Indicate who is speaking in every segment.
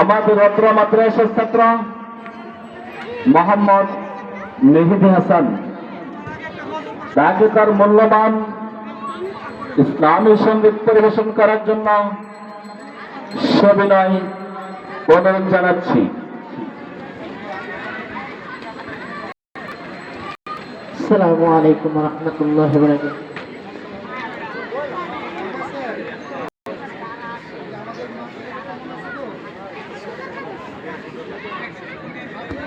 Speaker 1: আমাদের অত্র মাদ্রাসা ছাত্র মোহাম্মদ মেহিদি হাসান। তাকে তার মূল্যবান ইসলামী সংগীত পরিবেশন করার জন্য সবিনয় অনুরোধ জানাচ্ছি।
Speaker 2: আসসালামু আলাইকুম রহমতুল্লাহ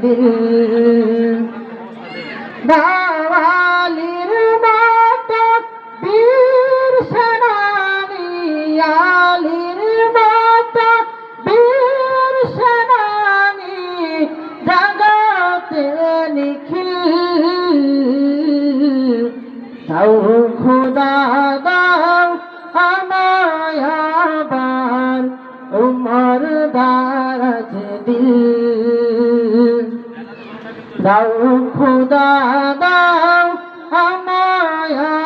Speaker 2: দিল খোদা দাও আমায়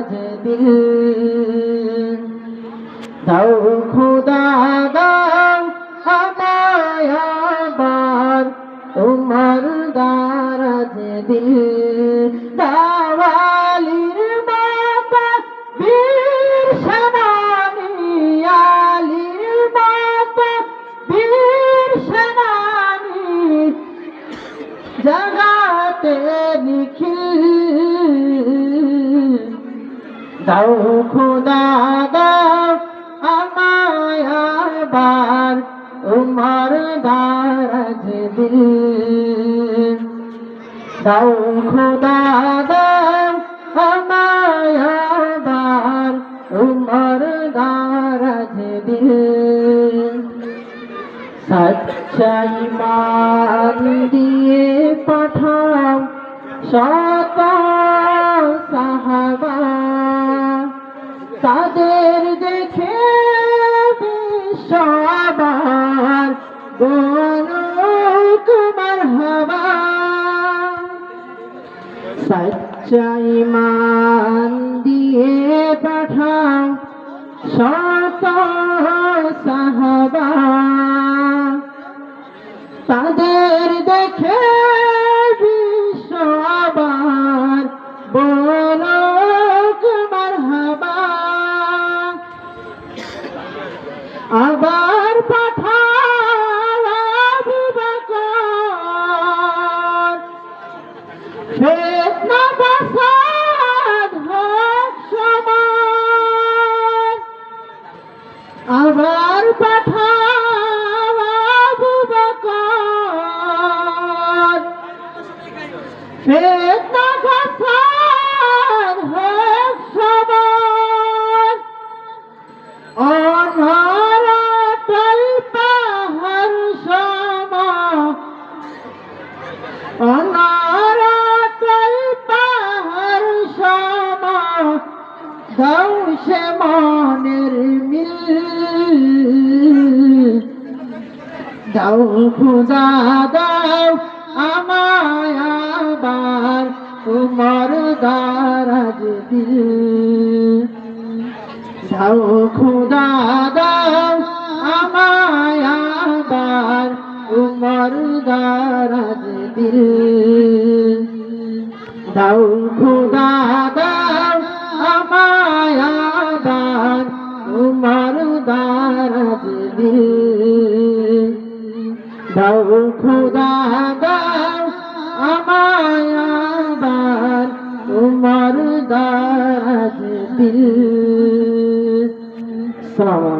Speaker 2: দারাজ দিল দাও খুদা দাও আমায় আবার তোমার দারাজ দিল দাওয়ালির দাও খোদা দাও, আমায় আবার উমর দারাজ দিল দাও খোদা দাও, আমায় আবার উমর দারাজ দিল সচ্চাই মান দিয়ে পাঠাও শত তাদের দেখে বিশ্ববার কুমার হবা সচ্চাই মান দিয়ে পাঠাও শত সাহাবা। তাদের দেখে আবার পাঠাওয়া বিবেকর ফেতনা ফাসাদ হোক পাহাড় সমা। অনারাটল পাহাড় সমা। মিল দাও খুদা, দাও আমায় আবার উমর দারাজ দিল দাও খুদা, দাও আমায় আবার উমর দারাজ দিল দাও খুদা, দাও আমায় উমর দারাজ দিল দাও আমায় আবার উমর দারাজ দিল। সালাম আলাইকুম।